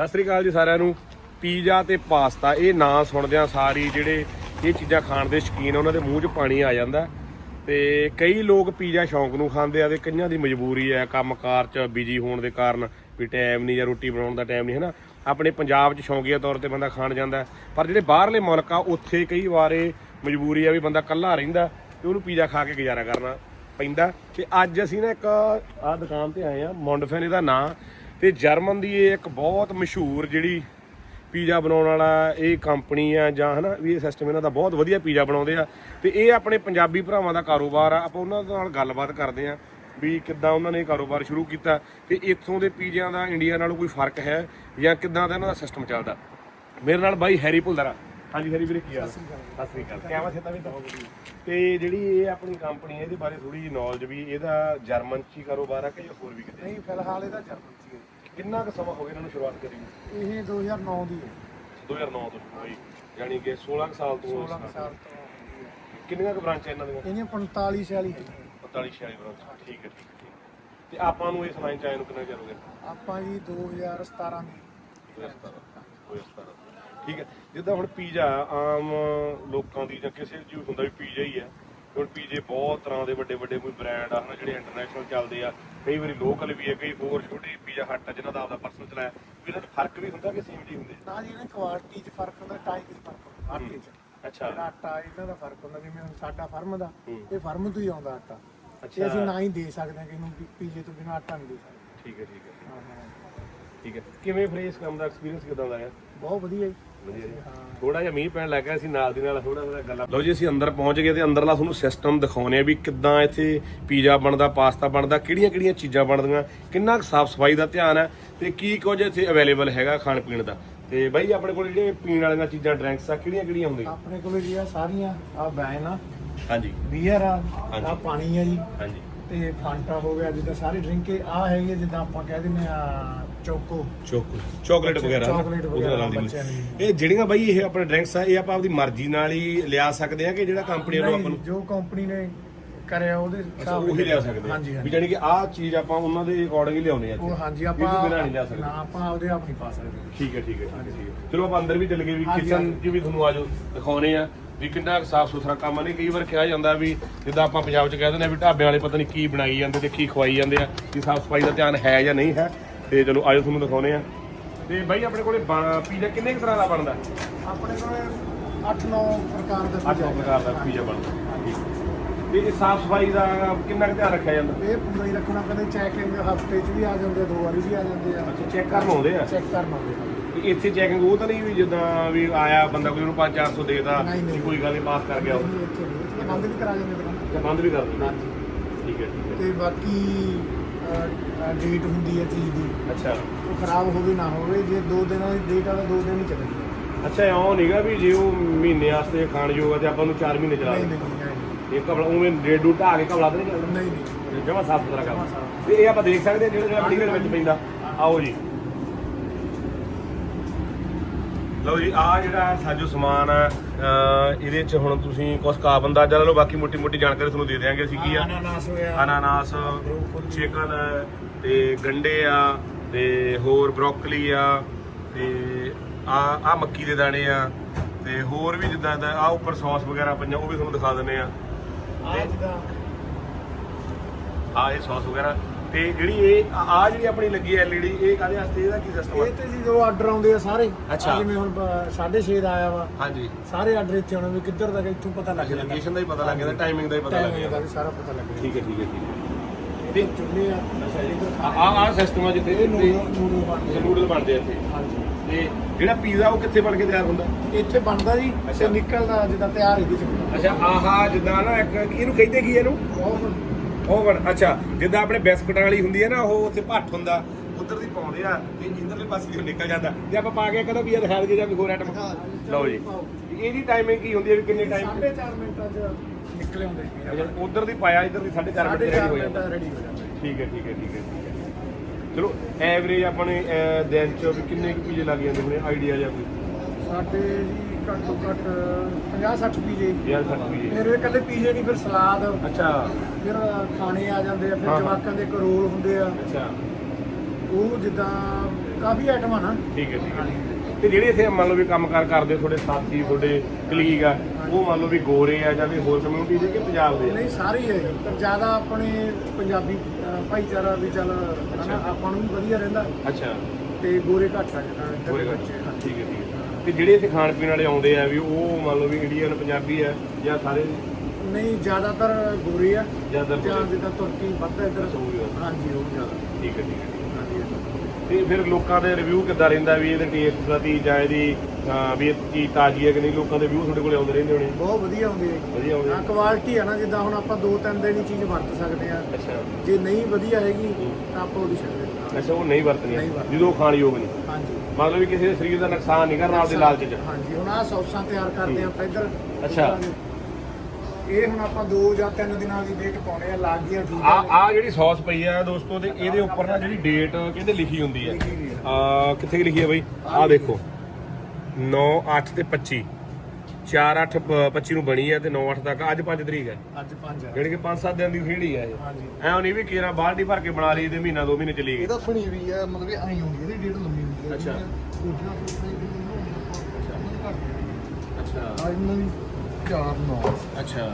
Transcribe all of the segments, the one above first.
ਸਤਿ ਸ੍ਰੀ ਅਕਾਲ ਜੀ ਸਾਰਿਆਂ ਨੂੰ। ਪੀਜ਼ਾ ਤੇ ਪਾਸਤਾ, ਇਹ ਨਾਂ ਸੁਣਦਿਆਂ ਸਾਰੀ ਜਿਹੜੇ ਇਹ ਚੀਜ਼ਾਂ ਖਾਣ ਦੇ ਸ਼ੌਕੀਨ ਉਹਨਾਂ ਦੇ ਮੂੰਹ 'ਚ ਪਾਣੀ ਆ ਜਾਂਦਾ। ਤੇ ਕਈ ਲੋਕ ਪੀਜ਼ਾ ਸ਼ੌਂਕ ਨੂੰ ਖਾਂਦੇ ਆ ਤੇ ਕਈਆਂ ਦੀ ਮਜਬੂਰੀ ਹੈ, ਕੰਮਕਾਰ 'ਚ ਬਿਜ਼ੀ ਹੋਣ ਦੇ ਕਾਰਨ ਵੀ ਟਾਈਮ ਨਹੀਂ ਜਾਂ ਰੋਟੀ ਬਣਾਉਣ ਦਾ ਟਾਈਮ ਨਹੀਂ ਹੈ ਨਾ ਆਪਣੇ ਪੰਜਾਬ 'ਚ ਸ਼ੌਂਕੀਆ ਤੌਰ ਤੇ ਬੰਦਾ ਖਾਣ ਜਾਂਦਾ ਪਰ ਜਿਹੜੇ ਬਾਹਰਲੇ ਮੁਲਕ ਆ, ਉੱਥੇ ਕਈ ਵਾਰੇ ਮਜਬੂਰੀ ਆ ਵੀ ਬੰਦਾ ਇਕੱਲਾ ਰਹਿੰਦਾ ਤੇ ਉਹਨੂੰ ਪੀਜ਼ਾ ਖਾ ਕੇ ਗੁਜ਼ਾਰਾ ਕਰਨਾ ਪੈਂਦਾ। ਤੇ ਅੱਜ ਅਸੀਂ ਨਾ ਇੱਕ ਆ ਦੁਕਾਨ ਤੇ ਆਏ ਆ ਮੌਂਡਫੈਨ ਇਹਦਾ ਨਾਂ। ਤੇ ਜਰਮਨ ਦੀ ਇਹ ਇੱਕ ਬਹੁਤ ਮਸ਼ਹੂਰ ਜਿਹੜੀ ਪੀਜ਼ਾ ਬਣਾਉਣ ਵਾਲਾ ਇਹ ਕੰਪਨੀ ਆ ਜਾਂ ਹਨਾ ਵੀ ਇਹ ਸਿਸਟਮ ਇਹਨਾਂ ਦਾ ਬਹੁਤ ਵਧੀਆ ਪੀਜ਼ਾ ਬਣਾਉਂਦੇ ਆ। ਤੇ ਇਹ ਆਪਣੇ ਪੰਜਾਬੀ ਭਰਾਵਾਂ ਦਾ ਕਾਰੋਬਾਰ ਆ। ਆਪਾਂ ਉਹਨਾਂ ਨਾਲ ਗੱਲਬਾਤ ਕਰਦੇ ਆ ਵੀ ਕਿੱਦਾਂ ਉਹਨਾਂ ਨੇ ਇਹ ਕਾਰੋਬਾਰ ਸ਼ੁਰੂ ਕੀਤਾ ਤੇ ਇੱਥੋਂ ਦੇ ਪੀਜ਼ਿਆਂ ਦਾ ਇੰਡੀਆ ਨਾਲੋਂ ਕੋਈ ਫ਼ਰਕ ਹੈ ਜਾਂ ਕਿੱਦਾਂ ਦਾ ਇਹਨਾਂ ਦਾ ਸਿਸਟਮ ਚੱਲਦਾ। ਮੇਰੇ ਨਾਲ ਬਾਈ ਹੈਰੀ ਭੁੱਲਰਾ ਹਾਂਜੀ ਹੈਰੀ ਵੀਰੇ ਕੀ ਹਾਲ ਸਤਿ ਸ੍ਰੀ ਅਕਾਲ। ਕਿਆ ਵਾ ਸੇਤਾ ਵੀ ਤਾਂ ਤੇ ਜਿਹੜੀ ਇਹ ਆਪਣੀ ਕੰਪਨੀ ਹੈ ਇਹਦੇ ਬਾਰੇ ਥੋੜੀ ਜਿਹੀ ਨੌਲੇਜ ਵੀ ਇਹਦਾ ਜਰਮਨ ਚ ਹੀ ਕਾਰੋਬਾਰ ਆ ਕਿ ਹੋਰ ਵੀ ਕਿਤੇ? ਨਹੀਂ ਫਿਲਹਾਲ ਇਹਦਾ ਜਰਮਨ ਕਿੰਨਾ ਕੁ ਸਮਾਂ ਹੋ ਗਿਆ ਇਹਨਾਂ ਨੂੰ ਸ਼ੁਰੂਆਤ ਕਰੀ ਨੂੰ? ਇਹ 2009 ਦੀ ਹੈ। 2009 ਤੋਂ ਹੋਈ ਯਾਨੀ ਕਿ 16 ਕੁ ਸਾਲ ਤੋਂ 16 ਸਾਲ ਤੋਂ ਕਿੰਨੀਆਂ ਕੁ ਬ੍ਰਾਂਚਾਂ ਇਹਨਾਂ ਦੀਆਂ? ਇਹਨੇ 45 46 ਹੈ 45 46 ਬ੍ਰਾਂਚ। ਠੀਕ ਹੈ ਠੀਕ ਹੈ ਠੀਕ ਹੈ। ਤੇ ਆਪਾਂ ਨੂੰ ਇਸ ਲਾਈਨ ਚ ਆਏ ਨੂੰ ਕਿੰਨਾ ਚਿਰ ਹੋ ਗਿਆ? ਆਪਾਂ ਜੀ 2017 ਦੀ। 2017 2017 ਠੀਕ ਹੈ। ਜਿੱਦਾਂ ਹੁਣ ਪੀਜ਼ਾ ਆਮ ਲੋਕਾਂ ਦੀ ਜਾਂ ਕਿਸੇ ਵੀ ਹੁੰਦਾ ਵੀ ਪੀਜ਼ਾ ਹੀ ਹੈ। ਹੁਣ ਪੀਜ਼ੇ ਬਹੁਤ ਤਰ੍ਹਾਂ ਦੇ ਵੱਡੇ ਵੱਡੇ ਕੋਈ ਬ੍ਰਾਂਡ ਆ ਹਨਾ ਜਿਹੜੇ ਇੰਟਰਨੈਸ਼ਨਲ ਚੱਲਦੇ ਆ। ਕਈ ਵਾਰੀ ਲੋਕਲ ਵੀ ਹੈ ਕਈ ਹੋਰ ਛੋਟੇ ਪੀਜ਼ਾ ਹੱਟ ਆ ਜਿਨ੍ਹਾਂ ਦਾ ਆਪਦਾ ਪਰਸਨਲ ਚਲਾਇਆ। ਵੀ ਇਹਨਾਂ 'ਚ ਫ਼ਰਕ ਵੀ ਹੁੰਦਾ ਕਿ ਸੇਮ ਜੀ ਹੁੰਦੇ ਨਾ ਜੀ ਇਹਨੇ ਕੁਆਲਿਟੀ 'ਚ ਫ਼ਰਕ ਹੁੰਦਾ ਟਾਈਪ 'ਚ ਫ਼ਰਕ ਹੁੰਦਾ ਆਟੇ 'ਚ। ਅੱਛਾ। ਜਿਹੜਾ ਆਟਾ ਇਹਨਾਂ ਦਾ ਫ਼ਰਕ ਹੁੰਦਾ ਜਿਵੇਂ ਹੁਣ ਸਾਡਾ ਫਰਮ ਦਾ। ਇਹ ਫਰਮ ਤੋਂ ਹੀ ਆਉਂਦਾ ਆਟਾ। ਤੇ ਅਸੀਂ ਨਾ ਹੀ ਦੇ ਸਕਦੇ ਹਾਂ ਕਿ ਇਹਨੂੰ ਪੀਜੇ ਤੋਂ ਬਿਨਾਂ ਆਟਾ ਨਹੀਂ ਦੇ ਸਕਦੇ। ਠੀਕ ਹੈ ਠੀਕ ਹੈ। ਹਾਂ ਹਾਂ। ਠੀਕ ਹੈ। ਕਿਵੇਂ ਫਿਰ ਇਸ ਕੰਮ ਦਾ ਐਕਸਪੀਰੀਅੰਸ ਕਿਦਾਂ ਦਾ ਹੈ ਬਹੁਤ ਵਧੀਆ ਜੀ। ਥੋੜਾ ਜਿਹਾ ਮੀਂਹ ਪੈਣ ਲੱਗ ਸੀ ਨਾਲ ਦੀ ਨਾਲ ਥੋੜਾ ਥੋੜਾ ਗੱਲਾਂ ਲਓ ਜੀ ਅਸੀਂ ਅੰਦਰ ਪਹੁੰਚ ਗਏ ਤੇ ਅੰਦਰਲਾ ਤੁਹਾਨੂੰ ਸਿਸਟਮ ਦਿਖਾਉਨੇ ਆ ਵੀ ਕਿੱਦਾਂ ਇੱਥੇ ਪੀਜ਼ਾ ਬਣਦਾ ਪਾਸਤਾ ਬਣਦਾ ਕਿਹੜੀਆਂ ਕਿਹੜੀਆਂ ਚੀਜ਼ਾਂ ਬਣਦੀਆਂ ਕਿੰਨਾ ਕੁ ਸਾਫ਼ ਸਫ਼ਾਈ ਦਾ ਧਿਆਨ ਹੈ ਤੇ ਕੀ ਕੁਝ ਇੱਥੇ ਅਵੇਲੇਬਲ ਹੈਗਾ ਖਾਣ ਪੀਣ ਦਾ। ਤੇ ਬਾਈ ਆਪਣੇ ਕੋਲ ਜਿਹੜੇ ਪੀਣ ਵਾਲੀਆਂ ਚੀਜ਼ਾਂ ਡਰਿੰਕਸ ਆ ਕਿਹੜੀਆਂ ਕਿਹੜੀਆਂ ਹੁੰਦੀਆਂ? ਆਪਣੇ ਕੋਲ ਜੀ ਆ ਸਾਰੀਆਂ ਆ ਬੈਨ ਆ ਹਾਂਜੀ। ਬੀਅਰ ਆ ਹਾਂਜੀ। ਆ ਪਾਣੀ ਆ ਜੀ। ਹਾਂਜੀ। ਤੇ ਫਾਂਟਾ ਹੋ ਗਿਆ ਜਿੱਦਾਂ ਸਾਰੇ ਡਰਿੰਕ ਆ ਹੈਗੇ ਜਿੱਦਾਂ ਆਪਾਂ ਕਹਿ ਦਿੰਦੇ ਆ ਚੋਕੋ। ਚੋਕੋ। ਚਾਕਲੇਟ ਵਗੈਰਾ ਨਾ? ਚਾਕਲੇਟ ਉਹਦੇ ਵਗੈਰਾ ਨਾਲ ਦੀ ਬੱਚਿਆਂ ਦੀ। ਇਹ ਜਿਹੜੀਆਂ ਬਾਈ ਇਹ ਆਪਣੇ ਡਰਿੰਕਸ ਆ ਇਹ ਆਪਾਂ ਆਪਦੀ ਮਰਜ਼ੀ ਨਾਲ ਹੀ ਲਿਆ ਸਕਦੇ ਆ ਕਿ ਜਿਹੜਾ ਕੰਪਨੀ ਵੱਲੋਂ ਆਪਾਂ ਨਹੀਂ, ਨੂੰ? ਜੋ ਕੰਪਨੀ ਨੇ ਕਰਿਆ ਉਹਦੇ ਅੱਛਾ ਹਿਸਾਬ ਉਹੀ ਲਿਆ ਸਕਦੇ ਆ। ਹਾਂਜੀ ਵੀ ਹਾਂਜੀ ਜਾਨੀ ਕਿ ਆਹ ਚੀਜ਼ ਆਪਾਂ ਉਹਨਾਂ ਦੇ ਅਕੋਰਡਿੰਗ ਹੀ ਲਿਆਉਣੇ ਆ ਇੱਥੇ। ਉਹ ਹਾਂਜੀ ਇਹ ਤੋਂ ਆਪਾਂ ਬਿਨਾਂ ਨਹੀਂ ਲਿਆ ਸਕਦੇ। ਨਾ ਆਪਾਂ ਆਪਦੇ ਆਪ ਨਹੀਂ ਪਾ ਸਕਦੇ। ਠੀਕ ਹੈ ਠੀਕ ਹੈ ਠੀਕ ਹੈ ਠੀਕ ਹੈ। ਚਲੋ ਆਪਾਂ ਅੰਦਰ ਵੀ ਚੱਲ ਗਏ ਵੀ ਹਾਂਜੀ, ਕਿਚਨ ਹਾਂਜੀ। 'ਚ ਵੀ ਤੁਹਾਨੂੰ ਆਜੋ ਦਿਖਾਉਣੇ ਆ ਵੀ ਕਿੰਨਾ ਸਾਫ਼ ਸੁਥਰਾ ਕੰਮ ਆ। ਨਹੀਂ ਕਈ ਵਾਰ ਕਿਹਾ ਜਾਂਦਾ ਵੀ ਜਿੱਦਾਂ ਆਪਾਂ ਪੰਜਾਬ 'ਚ ਕਹਿ ਦਿੰਦੇ ਆ ਵੀ ਢਾਬੇ ਵਾਲੇ ਪਤਾ ਨਹੀਂ ਕੀ ਬਣਾਈ ਜਾਂਦੇ ਤੇ ਕੀ ਖਵਾਈ ਜਾਂਦੇ ਆ ਕਿ ਸਾਫ਼ ਸਫ਼ਾਈ ਦਾ ਧਿਆਨ ਹੈ ਜਾਂ ਨਹੀਂ ਹੈ। ਤੇ ਚਲੋ ਆਜੋ ਤੁਹਾਨੂੰ ਦਿਖਾਉਣੇ ਆ ਤੇ ਬਾਈ ਆਪਣੇ ਕੋਲੇ ਪੀਜ਼ਾ ਕਿੰਨੇ ਕੁ ਤਰ੍ਹਾਂ ਦਾ ਬਣਦਾ? ਆਪਣੇ ਕੋਲ 8-9 ਪ੍ਰਕਾਰ ਦਾ ਅੱਠ ਪੀਜ਼ਾ ਪ੍ਰਕਾਰ ਦਾ ਪੀਜ਼ਾ ਬਣਦਾ। ਤੇ ਇਹ ਸਾਫ਼ ਸਫ਼ਾਈ ਦਾ ਕਿੰਨਾ ਕੁ ਧਿਆਨ ਰੱਖਿਆ ਜਾਂਦਾ? ਇਹ ਪੂਰਾ ਹੀ ਰੱਖਣਾ ਪੈਂਦਾ ਚੈਕਿੰਗ ਹਫ਼ਤੇ 'ਚ ਵੀ ਆ ਜਾਂਦੇ ਦੋ ਵਾਰੀ ਵੀ ਆ ਜਾਂਦੇ ਆ। ਅੱਛਾ ਚੈੱਕ ਕਰਨ ਆਉਂਦੇ ਆ? ਚੈੱਕ ਕਰਨ ਆ। ਤੇ ਇੱਥੇ ਚੈਕਿੰਗ ਉਹ ਤਾਂ ਨਹੀਂ ਵੀ ਜਿੱਦਾਂ ਵੀ ਆਇਆ ਬੰਦਾ ਕੋਈ ਉਹਨੂੰ 5-400 ਦੇਦਾ ਨਹੀਂ, ਨਹੀਂ। ਕੋਈ ਗੱਲ ਨਹੀਂ ਪਾਸ ਕਰ ਗਿਆ ਉਹ। ਨਹੀਂ, ਇੱਥੇ ਨਹੀਂ, ਇੱਥੇ ਬੰਦ ਵੀ ਕਰਾ ਜਾਂਦੇ ਦੁਕਾਨ ਬੰਦ ਵੀ ਕਰ ਦਿੰਦੇ ਹਾਂਜੀ। ਠੀਕ ਹੈ ਠੀਕ ਤੇ ਬਾਕੀ ਡੇਟ ਹੁੰਦੀ ਹੈ ਚੀਜ਼ ਦੀ। ਹੈ ਅੱਛਾ। ਉਹ ਖਰਾਬ ਹੋਵੇ ਨਾ ਹੋਵੇ ਜੇ ਦੋ ਦਿਨਾਂ ਦੀ ਡੇਟ ਵਾਲਾ ਦੋ ਦਿਨ ਹੀ ਚੱਲੇਗੀ ਅੱਛਾ ਇਉਂ ਨਹੀਂਗਾ ਵੀ ਜੇ ਉਹ ਮਹੀਨੇ ਵਾਸਤੇ ਖਾਣ ਯੋਗ ਆ ਤੇ ਆਪਾਂ ਨੂੰ 4 ਮਹੀਨੇ ਚਲਾ ਨਹੀਂ ਦੇ ਨਹੀਂ ਨਹੀਂ ਨਹੀਂ। ਇਹ ਕਬਲਾ ਉਵੇਂ ਡੇਢ ਡੂ ਢਾ ਕੇ ਕਬਲਾ ਤੇ ਨਹੀਂ ਚੱਲਦਾ। ਨਹੀਂ ਨਹੀਂ। ਜਮਾ ਸਾਫ਼ ਸੁਥਰਾ ਕੰਮ। ਤੇ ਇਹ ਆਪਾਂ ਦੇਖ ਸਕਦੇ ਹਾਂ ਜਿਹੜਾ ਜਿਹੜਾ ਬੜੀ ਵਿੱਚ ਪੈਂਦਾ। ਆਓ ਜੀ। ਲਓ ਜੀ ਆ ਜਿਹੜਾ ਸਾਜੋ ਸਮਾਨ ਆ ਅਹ ਇਹਦੇ ਚ ਹੁਣ ਤੁਸੀਂ ਕੁਝ ਕਾਬ ਅੰਦਾਜ਼ਾ ਲਾ ਲਓ ਬਾਕੀ ਮੋਟੀ ਮੋਟੀ ਜਾਣਕਾਰੀ ਤੁਹਾਨੂੰ ਦੇ ਦਿਆਂਗੇ ਅਸੀਂ ਕੀ ਆ। ਅਨਾਨਾਸ ਹੋਇਆ ਅਨਾਨਾਸ ਚਿਕਨ ਤੇ ਗੰਡੇ ਆ ਤੇ ਹੋਰ ਬ੍ਰੋਕਲੀ ਆ ਤੇ ਆ ਆ ਮੱਕੀ ਦੇ ਦਾਣੇ ਆ ਤੇ ਹੋਰ ਵੀ ਜਿੱਦਾਂ ਦਾ ਆ ਉੱਪਰ ਸੌਸ ਵਗੈਰਾ ਪਈਆਂ ਉਹ ਵੀ ਤੁਹਾਨੂੰ ਦਿਖਾ ਦਿੰਨੇ ਆ। ਆ ਜਿੱਦਾਂ ਆ ਇਹ ਸੌਸ ਵਗੈਰਾ। ਤੇ ਜਿਹੜੀ ਇਹ ਆ ਜਿਹੜੀ ਆਪਣੀ ਲੱਗੀ ਐ ਐਲਈਡੀ ਇਹ ਕਾਹਦੇ ਵਾਸਤੇ ਇਹਦਾ ਕੀ ਸਿਸਟਮ ਇਹ ਤੇ ਜੀ ਜਦੋਂ ਆਰਡਰ ਆਉਂਦੇ ਆ ਸਾਰੇ ਅੱਛਾ। ਜਿਵੇਂ ਹੁਣ 6:30 ਦਾ ਆਇਆ ਵਾ। ਹਾਂਜੀ। ਸਾਰੇ ਆਰਡਰ ਇੱਥੇ ਆਉਣੇ ਵੀ ਕਿੱਧਰ ਤੱਕ ਇੱਥੋਂ ਪਤਾ ਲੱਗ ਜਾਂਦਾ। ਲੋਕੇਸ਼ਨ ਦਾ ਹੀ ਪਤਾ ਲੱਗ ਜਾਂਦਾ ਟਾਈਮਿੰਗ ਦਾ ਹੀ ਪਤਾ ਲੱਗ ਟਾਈਮਿੰਗ ਦਾ ਜਾਂਦਾ। ਵੀ ਸਾਰਾ ਪਤਾ ਲੱਗ ਜਾਂਦਾ। ਠੀਕ ਹੈ ਠੀਕ ਹੈ ਠੀਕ ਹੈ। ਤੇ ਚੁੱਲੇ ਆ। ਆ ਆ ਆ ਸਿਸਟਮ ਆ ਜਿੱਥੇ। ਇਹ ਨੂਡਲ ਨੂਡਲ ਬਣਦੇ ਆ। ਨੂਡਲ ਬਣਦੇ ਆ ਇੱਥੇ। ਹਾਂਜੀ। ਤੇ ਜਿਹੜਾ ਪੀਜ਼ਾ ਉਹ ਕਿੱਥੇ ਬਣ ਕੇ ਤਿਆਰ ਹੁੰਦਾ? ਇੱਥੇ ਬਣਦਾ ਜੀ ਅੱਛਾ। ਤੇ ਨਿਕਲਦਾ ਜਿੱਦਾਂ ਤਿਆਰ ਇਹਦੇ ਚ। ਹੁੰਦਾ। ਅੱਛਾ ਆਹਾ ਜਿੱਦਾਂ ਨਾ ਇੱਕ ਇਹਨੂੰ ਕਹਿੰਦੇ ਕੀ ਇਹਨੂੰ? ਬਹੁਤ ਓਵਨ ਅੱਛਾ ਜਿੱਦਾਂ ਆਪਣੇ ਬਿਸਕੁਟਾਂ ਵਾਲੀ ਹੁੰਦੀ ਹੈ ਨਾ ਉਹ ਉੱਥੇ ਭੱਠ ਹੁੰਦਾ ਉਧਰ ਦੀ ਪਾਉਂਦੇ ਆ ਤੇ ਇੰਦਰਲੇ ਪਾਸੇ ਦੀ ਨਿਕਲ ਜਾਂਦਾ। ਜੇ ਆਪਾਂ ਪਾ ਕੇ ਕਦੋਂ ਵੀ ਇਹ ਦਿਖਾ ਦਈਏ ਜਾਂ ਕੋਈ ਹੋਰ ਆਈਟਮ ਲਓ ਜੀ। ਇਹਦੀ ਟਾਈਮਿੰਗ ਕੀ ਹੁੰਦੀ ਹੈ ਵੀ ਕਿੰਨੇ ਟਾਈਮ ਸਾਢੇ ਚਾਰ ਮਿੰਟਾਂ ਚ ਨਿਕਲੇ ਹੁੰਦੇ ਉਧਰ ਦੀ ਪਾਇਆ ਇੱਧਰ ਦੀ 4.5 ਮਿੰਟ ਰੈਡੀ ਹੋ ਜਾਂਦਾ। ਠੀਕ ਹੈ ਠੀਕ ਹੈ ਠੀਕ ਹੈ ਚਲੋ ਐਵਰੇਜ ਆਪਣੇ ਦਿਨ ਚ ਵੀ ਕਿੰਨੇ ਕੁ ਪੀਜੇ ਲੱਗ ਜਾਂਦੇ ਹੋਣੇ? ਆਈਡੀਆ ਜਾਂ ਕੋਈ? ਸਾਡੇ ਜੀ ਘੱਟੋ ਘੱਟ 50 60 ਪੀਜੇ। 50 60 ਪੀਜੇ। ਫਿਰ ਇਹ ਇਕੱਲੇ ਪੀਜੇ ਨਹੀਂ ਫਿਰ ਸਲਾਦ। ਅੱਛਾ। ਫਿਰ ਖਾਣੇ ਆ ਜਾਂਦੇ ਆ ਫਿਰ ਹਾਂ, ਹਾਂ। ਜਵਾਕਾਂ ਦੇ ਕਰੋਲ ਹੁੰਦੇ ਆ। ਅੱਛਾ। ਉਹ ਜਿੱਦਾਂ ਕਾਫੀ ਆਈਟਮ ਆ ਨਾ। ਠੀਕ ਹੈ ਠੀਕ ਹੈ। ਤੇ ਜਿਹੜੇ ਇੱਥੇ ਮੰਨ ਲਓ ਵੀ ਕੰਮਕਾਰ ਕਰਦੇ ਤੁਹਾਡੇ ਸਾਥੀ ਤੁਹਾਡੇ ਕਲੀਗ ਆ ਉਹ ਮੰਨ ਲਓ ਵੀ ਗੋਰੇ ਆ ਜਾਂ ਵੀ ਹੋਰ ਕਮਿਊਨਿਟੀ ਦੇ ਕਿ ਪੰਜਾਬ ਦੇ ਆ? ਨਹੀਂ ਸਾਰੇ ਹੀ ਹੈ ਜੀ। ਪਰ ਜ਼ਿਆਦਾ ਆਪਣੇ ਪੰਜਾਬੀ ਅਹ, ਭਾਈਚਾਰਾ ਵੀ ਚੱਲ ਹਨਾ ਆਪਾਂ ਨੂੰ ਵੀ ਵਧੀਆ ਰਹਿੰਦਾ। ਅੱਛਾ। ਤੇ ਗੋਰੇ ਘੱਟ ਆ ਜਿੱਦਾਂ ਇੱਧਰ ਗੋਰੇ ਘੱਟ। ਬੱਚੇ। ਠੀਕ ਹੈ ਠੀਕ ਹੈ। ਤੇ ਜਿਹੜੇ ਇੱਥੇ ਖਾਣ ਪੀਣ ਵਾਲੇ ਆਉਂਦੇ ਆ ਵੀ ਉਹ ਮੰਨ ਲਓ ਵੀ ਇੰਡੀਅਨ ਪੰਜਾਬੀ ਆ ਜਾਂ ਸਾਰੇ ਨਹੀਂ ਜ਼ਿਆਦਾਤਰ ਗੋਰੇ ਆ। ਜ਼ਿਆਦਾਤਰ ਜਾਂ ਗੋਰੇ। ਜਿੱਦਾਂ ਤੁਰਕੀ ਵੱਧ ਇੱਧਰ। ਆ। ਹਾਂਜੀ ਉਹ ਜ਼ਿਆਦਾ। ਠੀਕ ਹੈ ਠੀਕ ਹੈ ਤੇ ਫਿਰ ਲੋਕਾਂ ਦੇ ਰਿਵਿਊ ਕਿੱਦਾਂ ਰਹਿੰਦਾ ਵੀ ਇਹਦੇ ਟੇਸਟ ਪ੍ਰਤੀ ਜਾਂ ਇਹਦੀ ਵੀ ਇਹ ਚੀਜ਼ ਤਾਜ਼ੀ ਹੈ ਕਿ ਨਹੀਂ ਲੋਕਾਂ ਦੇ ਵਿਊ ਤੁਹਾਡੇ ਕੋਲੇ ਆਉਂਦੇ ਰਹਿੰਦੇ ਹੋਣੇ? ਬਹੁਤ ਵਧੀਆ ਹੁੰਦੀ ਹੈ ਵਧੀਆ ਆਉਂਦੇ ਹਾਂ ਕੁਆਲਿਟੀ ਆ ਨਾ ਜਿੱਦਾਂ ਹੁਣ ਆਪਾਂ ਦੋ ਤਿੰਨ ਦਿਨ ਹੀ ਚੀਜ਼ ਵਰਤ ਸਕਦੇ ਆ। ਅੱਛਾ। ਜੇ ਨਹੀਂ ਵਧੀਆ ਹੈਗੀ ਤਾਂ ਆਪਾਂ ਉਹਦੀ ਛੱਡ ਦਿੰਦੇ ਅੱਛਾ ਉਹ ਨਹੀਂ ਵਰਤਣੀ। ਜਦੋਂ ਖਾਣ ਯੋਗ ਨਹੀਂ। ਹਾਂਜੀ। ਮਤਲਬ ਵੀ ਕਿਸੇ ਦੇ ਸਰੀਰ ਦਾ ਨੁਕਸਾਨ ਨਹੀਂ ਕਰਨਾ ਆਪਦੇ ਲਾਲਚ ਚ। ਹਾਂਜੀ ਹੁਣ ਆਹ ਸੌਸਾਂ ਤਿਆਰ ਕਰਦੇ ਆ ਆਪਾਂ ਇੱਧਰ। ਅੱਛਾ। ਇਹ ਹੁਣ ਆਪਾਂ ਦੋ ਜਾਂ ਤਿੰਨ ਦਿਨਾਂ ਦੀ ਡੇਟ ਪਾਉਣੇ ਆ ਲੱਗ ਗਿਆ ਠੀਕ ਆ। ਆ ਜਿਹੜੀ ਸੌਸ ਪਈ ਆ ਦੋਸਤੋ ਤੇ ਇਹਦੇ ਉੱਪਰ ਨਾ ਜਿਹੜੀ ਡੇਟ ਕਹਿੰਦੇ ਲਿਖੀ ਹੁੰਦੀ ਹੈ ਆ। ਕਿੱਥੇ ਲਿਖੀ ਹੈ ਬਈ? ਆ ਦੇਖੋ। 9 8 ਤੇ 25 4 8 25 ਨੂੰ ਬਣੀ ਹੈ ਤੇ 9 8 ਤੱਕ। ਅੱਜ 5 ਤਰੀਕ ਹੈ ਅੱਜ ਪੰਜ ਆ। ਜਿਹੜੀ ਕਿ 5-7 ਦਿਨ ਦੀ ਖੇੜੀ ਹੈ ਇਹ। ਹਾਂਜੀ। ਐ ਨਹੀਂ ਵੀ ਕੀਰਾ ਬਾਲਟੀ ਭਰ ਕੇ ਬਣਾ ਲਈ ਤੇ ਮਹੀਨਾ ਦੋ ਮਹੀਨੇ ਚਲੀ ਗਈ। ਇਹਦਾ ਬਣੀ ਵੀ ਹੈ ਮਤਲਬ ਐਂ ਹੁੰਦੀ ਅੱਛਾ। ਦੂਜੀਆਂ ਸੂਟਾਂ ਦੀ ਅੱਛਾ। ਆ ਇਹਨਾਂ ਦੀ 4 9 ਅੱਛਾ।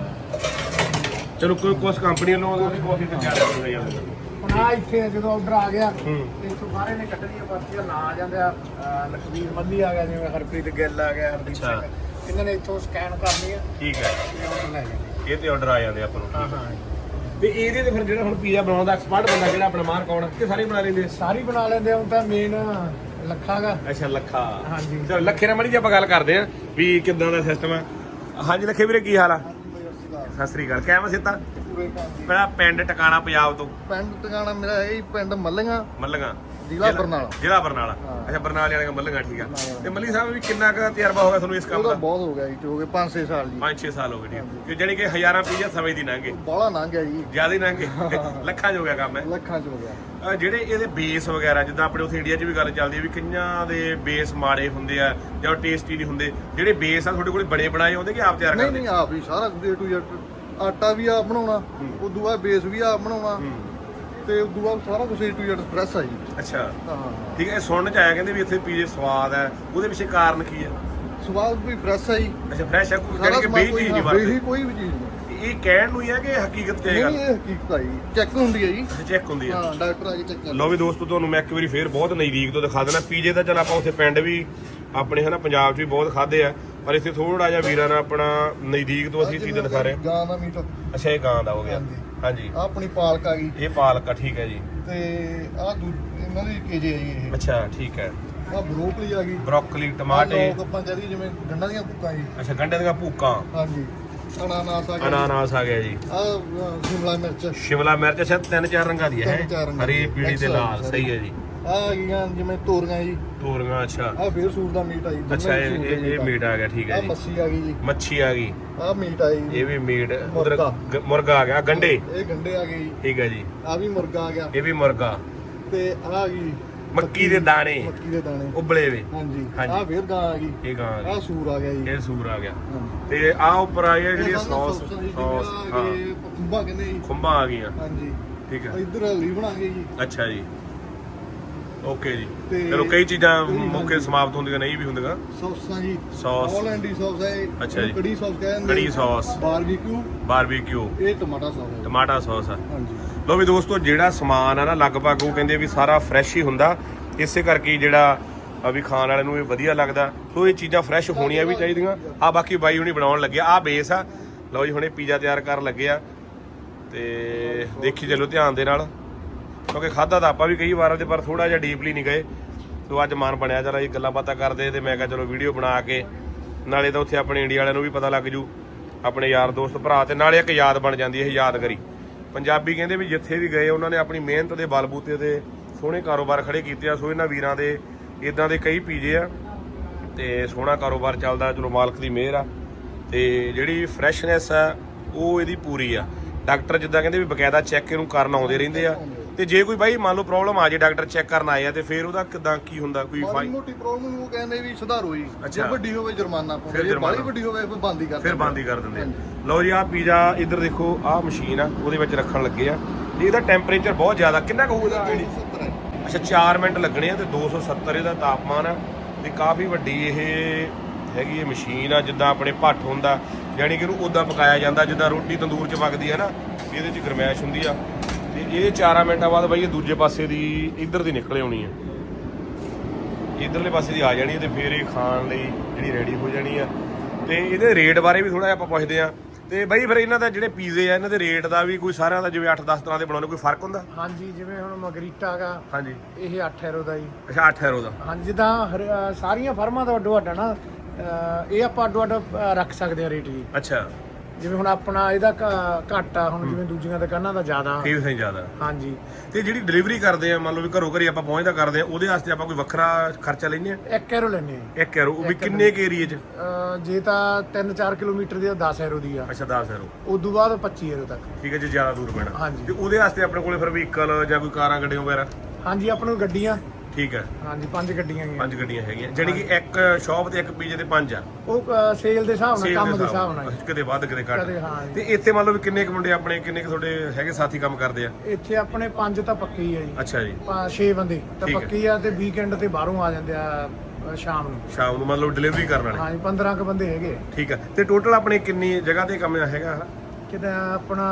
ਚਲੋ ਕੋਈ ਕੁਝ ਕੰਪਨੀ ਵੱਲੋਂ ਉਹਦੀ ਕਾਫੀ ਤੇ ਜ਼ਿਆਦਾ ਹੋ ਜਾਂਦੀ। ਹੁਣ ਆ ਇੱਥੇ ਆ ਜਦੋਂ ਆਰਡਰ ਆ ਗਿਆ ਤੇ ਬਾਹਰੇ ਨੇ ਕੱਢਣੀਆਂ ਪਰਚੀਆਂ ਨਾ ਆ ਜਾਂਦੇ ਆ ਅਹ ਲਖਵੀਰ ਮੱਲੀ ਆ ਗਿਆ ਜਿਵੇਂ ਹਰਪ੍ਰੀਤ ਗਿੱਲ ਆ ਗਿਆ ਹਰਦੀਪ ਅੱਛਾ। ਸਿੰਘ। ਇਹਨਾਂ ਨੇ ਇੱਥੋਂ ਸਕੈਨ ਕਰਨੀ ਆ। ਠੀਕ ਹੈ। ਤੇ ਆਰਡਰ ਲੈ ਜਾਣੇ ਇਹ ਤੇ ਆਰਡਰ ਆ ਜਾਂਦੇ ਆਪਾਂ ਨੂੰ। ਹਾਂ ਹਾਂ। ਤੇ ਇਹਦੇ ਤੇ ਫਿਰ ਜਿਹੜਾ ਹੁਣ ਪੀਜ਼ਾ ਬਣਾਉਣ ਦਾ ਐਕਸਪਰਟ ਬੰਦਾ ਕਿਹੜਾ ਆਪਣਾ ਮਾਰ ਕੌਣ ਕਿ ਸਾਰੇ ਬਣਾ ਲੈਂਦੇ ਸਾਰੀ ਬਣਾ ਲੈਂਦੇ ਆ ਹੁਣ ਤਾਂ ਮੇਨ ਲੱਖਾ ਗਾ ਅੱਛਾ ਲੱਖਾ। ਹਾਂਜੀ। ਚਲੋ ਲੱਖੇ ਨਾਲ ਮੜੀ ਜੀ ਆਪਾਂ ਗੱਲ ਕਰਦੇ ਆਂ ਵੀ ਕਿੱਦਾਂ ਦਾ ਸਿਸਟਮ ਹੈ ਹਾਂਜੀ ਲੱਖੇ ਵੀਰੇ ਕੀ ਹਾਲ ਆ? ਸਤਿ ਸ੍ਰੀ ਅਕਾਲ। ਕਿਵੇਂ ਸਿੱਤਾ ਮੇਰਾ ਪਿੰਡ ਟਿਕਾਣਾ ਪੰਜਾਬ ਤੋਂ। ਪਿੰਡ ਟਿਕਾਣਾ ਮੇਰਾ ਹੈ ਜੀ ਪਿੰਡ ਮੱਲੀਆਂ। ਮੱਲਗਾ ਜ਼ਿਲ੍ਹਾ ਬਰਨਾਲਾ। ਜ਼ਿਲ੍ਹਾ ਬਰਨਾਲਾ। ਹਾਂ। ਅੱਛਾ ਬਰਨਾਲੇ ਵਾਲੇ ਦਾ ਮੱਲਗਾ ਠੀਕ ਆ। ਹਾਂ। ਤੇ ਮੱਲੀ ਸਾਹਿਬ ਵੀ ਕਿੰਨਾ ਕੁ ਤਜਰਬਾ ਹੋ ਗਿਆ ਤੁਹਾਨੂੰ ਇਸ ਕੰਮ ਦਾ? ਬਹੁਤ ਹੋ ਗਿਆ ਜੀ ਜੋ ਕਿ 5-6 ਸਾਲ ਜੀ। 5-6 ਸਾਲ ਹੋ ਗਏ ਠੀਕ ਆ। ਕਿ ਹਜ਼ਾਰਾਂ ਪੀਜ਼ਾ ਸਮੇਂ ਦੀ ਲੰਘੇ ਬਾਹਲਾ ਲੰਘ ਗਿਆ ਜੀ। ਜ਼ਿਆਦਾ ਹੀ ਲੰਘੇ ਲੱਖਾਂ ਚ ਹੋ ਗਿਆ ਕੰਮ ਹੈ? ਲੱਖਾਂ ਚ ਹੋ ਗਿਆ। ਜਿਹੜੇ ਇਹਦੇ ਬੇਸ ਵਗੈਰਾ ਜਿੱਦਾਂ ਆਪਣੇ ਉੱਥੇ ਇੰਡੀਆ 'ਚ ਵੀ ਗੱਲ ਚੱਲਦੀ ਹੈ ਵੀ ਕਈਆਂ ਦੇ ਬੇਸ ਮਾੜੇ ਹੁੰਦੇ ਆ ਜਾਂ ਟੇਸਟੀ ਨਹੀਂ ਹੁੰਦੇ। ਜਿਹੜੇ ਬੇਸ ਆ ਤੁਹਾਡੇ ਕੋਲ ਬਣੇ ਬਣਾਏ ਹੁੰਦੇ ਕਿ ਆਪ ਤਿਆਰ ਕਰਦੇ? ਨਹੀਂ ਆਪ ਹੀ ਸਾਰਾ A to Z ਆਟਾ ਵੀ ਆਪ ਬਣਾਉਣਾ ਉਦੋਂ ਬਾਅਦ ਬੇਸ ਵੀ ਆਪ ਬਣਾਉਣਾ। ਹੂੰ। ਤੇ ਉਦੋਂ ਬਾਅਦ ਸਾਰਾ ਕੁਝ A to Z ਫਰੈਸ਼ ਆ ਜੀ। ਅੱਛਾ। ਹਾਂ। ਠੀਕ ਹੈ ਇਹ ਸੁਣਨ ਚ ਆਇਆ ਕਹਿੰਦੇ ਵੀ ਇੱਥੇ ਪੀਜ਼ੇ ਸਵਾਦ ਹੈ ਉਹਦੇ ਪਿੱਛੇ ਕਾਰਨ ਕੀ ਹੈ? ਸਵਾਦ ਵੀ ਫਰੈਸ਼ ਆ ਜੀ। ਅੱਛਾ ਫਰੈਸ਼ ਹੈ ਕੋਈ ਜਾਣੀ ਕਿ ਕੋਈ ਚੀਜ਼ ਨਹੀਂ ਹਾਂ, ਬੇਹੀ ਵਰਤਦੇ ਕੋਈ ਵੀ ਚੀਜ਼ ਨਹੀਂ। ਇਹ ਕਹਿਣ ਨੂੰ ਹੀ ਹੈ ਕਿ ਹਕੀਕਤ ਤੇ ਨਹੀਂ ਹੈ ਨਹੀਂ, ਇਹ ਹਕੀਕਤ ਆ ਜੀ। ਚੈੱਕ ਹੁੰਦੀ ਹੈ ਜੀ। ਚੈੱਕ ਹੁੰਦੀ ਹੈ ਹਾਂ ਡਾਕਟਰ ਆ ਕੇ ਚੈੱਕ ਕਰ ਲਓ ਵੀ ਦੋਸਤੋ ਤੁਹਾਨੂੰ ਮੈਂ ਇੱਕ ਵਾਰੀ ਫੇਰ ਬਹੁਤ ਨਜ਼ਦੀਕ ਤੋਂ ਦਿਖਾ ਦੇਣਾ। ਪੀਜੇ ਤਾਂ ਚਲ ਆਪਾਂ ਉੱਥੇ ਪਿੰਡ ਵੀ ਆਪਣੇ ਹਨਾ ਪੰਜਾਬ 'ਚ ਵੀ ਬਹੁਤ ਖਾਦੇ ਆ। ਪਰ ਇੱਥੇ ਥੋੜਾ ਜਿਹਾ ਵੀਰਾਂ ਨਾਲ ਆਪਣਾ ਨਜ਼ਦੀਕ ਤੋਂ ਅਸੀਂ ਚੀਜ਼ਾਂ ਦਿਖਾ ਰਹੇ ਹਾਂ। ਗਾਂ ਦਾ ਮੀਟ। ਅੱਛਾ ਇਹ ਗਾਂ ਦਾ ਹੋ ਗਿਆ। ਹਾਂਜੀ। ਹਾਂਜੀ। ਆਹ ਆਪਣੀ ਪਾਲਕ ਆ ਗਈ। ਇਹ ਪਾਲਕ ਆ ਠੀਕ ਹੈ ਜੀ। ਤੇ ਦੂ ਇਹਨਾਂ ਦੀ ਕੇਜੇ ਆ ਜੀ ਇਹ। ਅੱਛਾ ਠੀਕ ਹੈ। ਆਹ ਬਰੋਕਲੀ ਆ ਗਈ। ਬ੍ਰੋਕਲੀ ਟਮਾਟੇ। ਲੋਕ ਆਪਾਂ ਕਹਿੰਦੇ ਜਿਵੇਂ ਗੰਢਾਂ ਦੀਆਂ ਭੁੱਕਾਂ ਜੀ। ਅੱਛਾ ਗੰਡੇ ਦੀਆਂ ਭੂਕਾਂ। ਹਾਂਜੀ। ਅਨਾਨਾਸ ਆ ਗਿਆ। ਅਨਾਨਾਸ ਆ ਗਿਆ ਜੀ। ਆਹ ਸ਼ਿਮਲਾ ਮਿਰਚ। ਸ਼ਿਮਲਾ ਮਿਰਚ ਅੱਛਾ ਤਿੰਨ ਚਾਰ ਰੰਗਾਂ ਦੀ ਹੈ ਤਿੰਨ ਚਾਰ ਰੰਗਾਂ ਹਰੀ ਦੀ। ਪੀਲੀ ਤੇ Excellent, ਲਾਲ। ਸਹੀ ਹੈ ਜੀ। ਆਹ ਗਈਆਂ ਜਿਵੇਂ ਤੋਰੀਆਂ ਜੀ। ਤੋਰੀਆਂ ਅੱਛਾ। ਆਹ ਫੇਰ ਸੂਰ ਦਾ ਮੀਟ ਆ ਜੀ। ਅੱਛਾ ਇਹ ਇਹ- ਇਹ ਮੀਟ ਆ। ਗਿਆ ਠੀਕ ਹੈ ਜੀ। ਮੱਛੀ ਆ ਗਈ ਜੀ। ਮੱਛੀ ਆ ਗਈ। ਆਹ ਮੀਟ ਆ ਜੀ। ਇਹ ਵੀ ਮੀਟ ਉਧਰ ਮੁਰਗਾ। ਮੁਰਗਾ ਆ ਗਿਆ ਗੰਡੇ? ਇਹ ਗੰਡੇ ਆ ਗਏ ਜੀ। ਠੀਕ ਹੈ ਜੀ। ਆਹ ਵੀ ਮੁਰਗਾ ਆ ਗਿਆ। ਇਹ ਵੀ ਮੁਰਗਾ। ਤੇ ਆ ਗਈ ਮੱਕੀ ਦੇ ਦਾਣੇ। ਮੱਕੀ ਦੇ ਦਾਣੇ। ਉਬਲੇ ਵੇ। ਹਾਂਜੀ। ਹਾਂਜੀ। ਆਹ ਫੇਰ ਗਾਂ ਆ ਗਈ। ਇਹ ਗਾਂ ਆ ਸੂਰ ਆ ਗਿਆ ਜੀ। ਇਹ ਸੂਰ ਆ ਗਿਆ। ਹਾਂਜੀ। ਤੇ ਆ ਉੱਪਰ ਆ ਗਿਆ ਜਿਹੜੀ ਇਹ ਸੌਸ ਜੀ, ਸੌਸ ਜਿਵੇਂ ਹਾਂ। ਆ ਗਏ ਖੁੰਬਾਂ ਕਹਿੰਦੇ ਜੀ। ਖੁੰਬਾਂ ਆ ਗਈਆਂ। ਹਾਂਜੀ। ਠੀਕ ਹੈ ਇੱਧਰ ਹਲੀ ਬਣਾਗੇ ਜੀ। ਅੱਛਾ ਜੀ। ਓਕੇ ਜੀ। ਤੇ- ਚਲੋ ਕਈ ਚੀਜ਼ਾਂ। ਮੌਕੇ ਸਮਾਪਤ ਹੁੰਦੀਆਂ ਨਹੀਂ ਵੀ ਹੁੰਦੀਆਂ। ਸੌਸਾਂ ਜੀ। ਸੌਸ। ਹੋਲੈਂਡੀ ਸੌਸ ਹੈ ਇਹ। ਅੱਛਾ ਜੀ। ਕੜੀ ਸੌਸ ਕਹਿੰਦੇ ਕੜੀ ਸੌਸ। ਬਾਰਬੀਕਿਊ ਬਾਰਬੀਕਿਊ ਇਹ ਟਮਾਟਾ ਸੌਸ ਹੈ। ਟਮਾਟਾ ਸੌਸ ਆ। ਹਾਂਜੀ। ਲੋ ਵੀ ਦੋਸਤੋ ਜਿਹੜਾ ਸਮਾਨ ਆ ਨਾ ਲਗਭਗ ਉਹ ਕਹਿੰਦੇ ਵੀ ਸਾਰਾ ਫਰੈਸ਼ ਹੀ ਹੁੰਦਾ। ਇਸੇ ਕਰਕੇ ਹੀ ਜਿਹੜਾ ਆ ਵੀ ਖਾਣ ਵਾਲੇ ਨੂੰ ਵੀ ਵਧੀਆ ਲੱਗਦਾ। ਸੋ ਇਹ ਚੀਜ਼ਾਂ ਫਰੈਸ਼ ਹੋਣੀਆਂ ਵੀ ਚਾਹੀਦੀਆਂ। ਆ ਬਾਕੀ ਬਾਈ ਹੁਣੀ ਬਣਾਉਣ ਲੱਗੇ ਆ। ਬੇਸ ਆ। ਲਓ ਜੀ ਹੁਣੇ ਪੀਜ਼ਾ ਤਿਆਰ ਕਰਨ ਲੱਗੇ ਆ। ਤੇ ਦੇਖੀ ਚੱਲੋ ਧਿਆਨ ਦੇ ਨਾਲ। ਕਿਉਂਕਿ ਖਾਦਾ ਤਾਂ ਆਪਾਂ ਵੀ ਕਈ ਵਾਰ ਤੇ, ਪਰ ਥੋੜਾ ਜਿਹਾ ਡੀਪਲੀ ਨਹੀਂ ਗਏ। ਸੋ ਅੱਜ ਮਨ ਬਣਿਆ ਚਲਾ ਇਹ ਗੱਲਾਂ ਬਾਤਾਂ ਕਰਦੇ ਤੇ ਮੈਂ ਕਿਹਾ ਚਲੋ ਵੀਡੀਓ ਬਣਾ ਕੇ, ਨਾਲੇ ਤਾਂ ਉੱਥੇ ਆਪਣੇ ਇੰਡੀਆ ਵਾਲਿਆਂ ਨੂੰ ਵੀ ਪਤਾ ਲੱਗ ਜੂ, ਆਪਣੇ ਯਾਰ ਦੋਸਤ ਭਰਾ ਤੇ ਨਾਲੇ ਇੱਕ ਯਾਦ ਬਣ ਜਾਂਦੀ ਇਹ ਯਾਦਗਰੀ। ਪੰਜਾਬੀ ਕਹਿੰਦੇ ਵੀ ਜਿੱਥੇ ਵੀ ਗਏ, ਉਹਨਾਂ ਨੇ ਆਪਣੀ ਮਿਹਨਤ ਦੇ ਬਲਬੂਤੇ ਤੇ ਸੋਹਣੇ ਕਾਰੋਬਾਰ ਖੜੇ ਕੀਤੇ ਆ, ਸੋ ਇਹਨਾਂ ਵੀਰਾਂ ਦੇ ਇਦਾਂ ਦੇ ਕਈ ਪੀਜੇ ਆ, ਤੇ ਸੋਹਣਾ ਕਾਰੋਬਾਰ ਚੱਲਦਾ, ਚਲੋ ਮਾਲਕ ਦੀ ਮਿਹਰ ਆ, ਤੇ ਜਿਹੜੀ ਫਰੈਸ਼ਨੈਸ ਆ, ਉਹ ਇਹਦੀ ਪੂਰੀ ਆ। ਡਾਕਟਰ ਜਿੱਦਾਂ ਕਹਿੰਦੇ ਵੀ ਬਕਾਇਦਾ ਚੈੱਕ ਇਹਨੂੰ ਕਰਨ ਆਉਂਦੇ ਰਹਿੰਦੇ ਆ ਤੇ ਜੇ ਕੋਈ ਬਾਈ ਮੰਨ ਲਓ ਪ੍ਰੋਬਲਮ ਆ ਜੇ ਡਾਕਟਰ ਚੈੱਕ ਕਰਨ ਆਏ ਆ ਤੇ ਫਿਰ ਉਹਦਾ ਕਿਦਾਂ ਕੀ ਹੁੰਦਾ ਕੋਈ ਮਾੜੀ ਫਾਈਨ ਮੋਟੀ ਪ੍ਰੋਬਲਮ ਉਹ ਕਹਿੰਦੇ ਵੀ ਸੁਧਾਰੋ ਜੀ। ਜੇ ਅੱਛਾ। ਵੱਡੀ ਹੋਵੇ ਜੁਰਮਾਨਾ ਫਿਰ ਪਾਉਂਦੇ ਜੇ ਜੁਰਮਾਨਾ। ਬਾਹਲੀ ਵੱਡੀ ਹੋਵੇ ਫਿਰ ਬੰਦ ਹੀ ਕਰ ਫਿਰ ਦਿੰਦੇ ਬੰਦ ਹੀ ਕਰ ਦਿੰਦੇ ਆ। ਲਓ ਜੀ ਆ ਪੀਜ਼ਾ ਇੱਧਰ ਦੇਖੋ ਆਹ ਮਸ਼ੀਨ ਆ ਉਹਦੇ ਵਿੱਚ ਰੱਖਣ ਲੱਗੇ ਆ। ਤੇ ਇਹਦਾ ਟੈਂਪਰੇਚਰ ਬਹੁਤ ਜ਼ਿਆਦਾ ਕਿੰਨਾ ਕੁ ਹੋਊਗਾ 270 ਹੈ। ਅੱਛਾ 4 ਮਿੰਟ ਲੱਗਣੇ ਆ ਤੇ 270 ਇਹਦਾ ਤਾਪਮਾਨ ਆ। ਤੇ ਕਾਫੀ ਵੱਡੀ ਇਹ ਹੈਗੀ ਇਹ ਮਸ਼ੀਨ ਆ ਜਿੱਦਾਂ ਆਪਣੇ ਭੱਠ ਹੁੰਦਾ ਯਾਨੀ ਕਿ ਇਹਨੂੰ ਉਦਾਂ ਪਕਾਇਆ ਜਾਂਦਾ ਜਿੱਦਾਂ ਰੋਟੀ ਤੰਦੂਰ 'ਚ ਪੱਕਦੀ ਹੈ ਨਾ ਇਹਦੇ 'ਚ ਗਰਮੈਸ਼ ਹੁੰਦੀ ਆ। ਤੇ ਇਹ 4 ਮਿੰਟਾਂ ਬਾਅਦ ਬਾਈ ਇਹ ਦੂਜੇ ਪਾਸੇ ਦੀ ਇੱਧਰ ਦੀ ਨਿਕਲ ਆਉਣੀ ਆ। ਇਧਰਲੇ ਪਾਸੇ ਦੀ ਆ ਜਾਣੀ ਹੈ ਤੇ ਫਿਰ ਇਹ ਖਾਣ ਲਈ ਜਿਹੜੀ ਰੈਡੀ ਹੋ ਜਾਣੀ ਆ। ਤੇ ਇਹਦੇ ਰੇਟ ਬਾਰੇ ਵੀ ਥੋੜਾ ਜਿਹਾ ਆਪਾਂ ਪੁੱਛਦੇ ਆ ਤੇ ਬਾਈ ਫਿਰ ਇਹਨਾਂ ਦਾ ਜਿਹੜੇ ਪੀਜ਼ੇ ਆ ਇਹਨਾਂ ਦੇ ਰੇਟ ਦਾ ਵੀ ਕੋਈ ਸਾਰਿਆਂ ਦਾ ਜਿਵੇਂ 8-10 ਤਰ੍ਹਾਂ ਦੇ ਬਣਾਉਣੇ ਕੋਈ ਫ਼ਰਕ ਹੁੰਦਾ? ਹਾਂਜੀ ਜਿਵੇਂ ਹੁਣ ਮਗਰੀਟਾ ਹੈਗਾ ਹਾਂਜੀ। ਇਹ 8 ਯੂਰੋ ਦਾ ਜੀ। ਅੱਛਾ 8 ਯੂਰੋ ਦਾ। ਹਾਂਜੀ ਅਹ ਸਾਰੀਆਂ ਫਰਮਾਂ ਦਾ ਅੱਡੋ ਅੱਡ ਨਾ ਇਹ ਆਪਾਂ ਅੱਡੋ ਅੱਡ ਰੱਖ ਸਕਦੇ ਆ ਰੇਟ ਜੀ। ਅੱਛਾ। ਜਿਵੇਂ ਹੁਣ ਆਪਣਾ ਇਹਦਾ ਘ- ਘੱਟ ਆ ਹੁਣ ਜਿਵੇਂ ਦੂਜੀਆਂ ਦੁਕਾਨਾਂ ਦਾ ਜ਼ਿਆਦਾ। ਫੀਸ ਨਹੀਂ ਜ਼ਿਆਦਾ। ਹਾਂਜੀ। ਤੇ ਜਿਹੜੀ ਡਿਲੀਵਰੀ ਕਰਦੇ ਆ ਮੰਨ ਲਓ ਵੀ ਘਰੋਂ ਘਰੀ ਆਪਾਂ ਪਹੁੰਚਦਾ ਕਰਦੇ ਆ ਉਹਦੇ ਵਾਸਤੇ ਆਪਾਂ ਕੋਈ ਵੱਖਰਾ ਖਰਚਾ ਲੈਂਦੇ ਆ? 1 ਯੂਰੋ ਲੈਣੇ 1 ਯੂਰੋ ਉਹ ਵੀ ਕਿੰਨੇ ਕੇ ਏਰੀਏ 'ਚ? ਜੇ ਤਾਂ 3-4 ਕਿਲੋਮੀਟਰ ਦੀ 10 ਯੂਰੋ ਦੀ ਆ। ਅੱਛਾ 10 ਯੂਰੋ ਉਦੋਂ ਬਾਅਦ 25 ਯੂਰੋ ਤੱਕ। ਠੀਕ ਹੈ ਜੇ ਜ਼ਿਆਦਾ ਦੂਰ ਪੈਣਾ। ਹਾਂਜੀ। ਤੇ ਉਹਦੇ ਵਾਸਤੇ ਆਪਣੇ ਕੋਲੇ ਫਿਰ ਵਹੀਕਲ ਜਾਂ ਕੋਈ ਕਾਰਾਂ ਗੱਡੀਆਂ ਵਗੈਰਾ? ਹਾਂਜੀ ਆਪਣੇ ਕੋਲ ਗੱਡੀਆਂ। ਠੀਕ ਹੈ ਹਾਂਜੀ ਪੰਜ ਗੱਡੀਆਂ ਗਈਆਂ ਪੰਜ ਗੱਡੀਆਂ ਹੈਗੀਆਂ। ਜਾਣੀ ਕਿ ਇੱਕ ਸ਼ਾਪ ਤੇ ਇੱਕ ਪੀਜੇ ਤੇ ਪੰਜ ਆ। ਉਹ ਸੇਲ ਦੇ ਹਿਸਾਬ ਨਾਲ ਕੰਮ ਦੇ ਹਿਸਾਬ ਨਾਲ। ਕਦੇ ਵੱਧ ਕਦੇ ਘੱਟ। ਤੇ ਇੱਥੇ ਮੰਨ ਲਓ ਵੀ ਕਿੰਨੇ ਕੁ ਮੁੰਡੇ ਆਪਣੇ ਕਿੰਨੇ ਕੁ ਤੁਹਾਡੇ ਹੈਗੇ ਸਾਥੀ ਕੰਮ ਕਰਦੇ ਆ? ਇੱਥੇ ਆਪਣੇ ਪੰਜ ਤਾਂ ਪੱਕੇ ਹੀ ਆ ਜੀ। ਅੱਛਾ ਜੀ। 6 ਬੰਦੇ। ਤਾਂ। ਪੱਕੇ ਆ ਤੇ ਵੀਕਐਂਡ ਤੇ ਬਾਹਰੋਂ ਆ ਜਾਂਦੇ ਆ ਸ਼ਾਮ ਨੂੰ। ਸ਼ਾਮ ਨੂੰ ਮੰਨ ਲਓ ਡਿਲੀਵਰੀ ਕਰਨ ਵਾਲੇ। ਹਾਂਜੀ 15 ਕ ਬੰਦੇ ਹੈਗੇ ਠੀਕ ਆ। ਤੇ ਟੋਟਲ ਆਪਣੇ ਕਿੰਨੀ ਜਗ੍ਹਾ ਤੇ ਕੰਮ ਹੈਗਾ? ਕਿਤੇ ਆਪਣਾ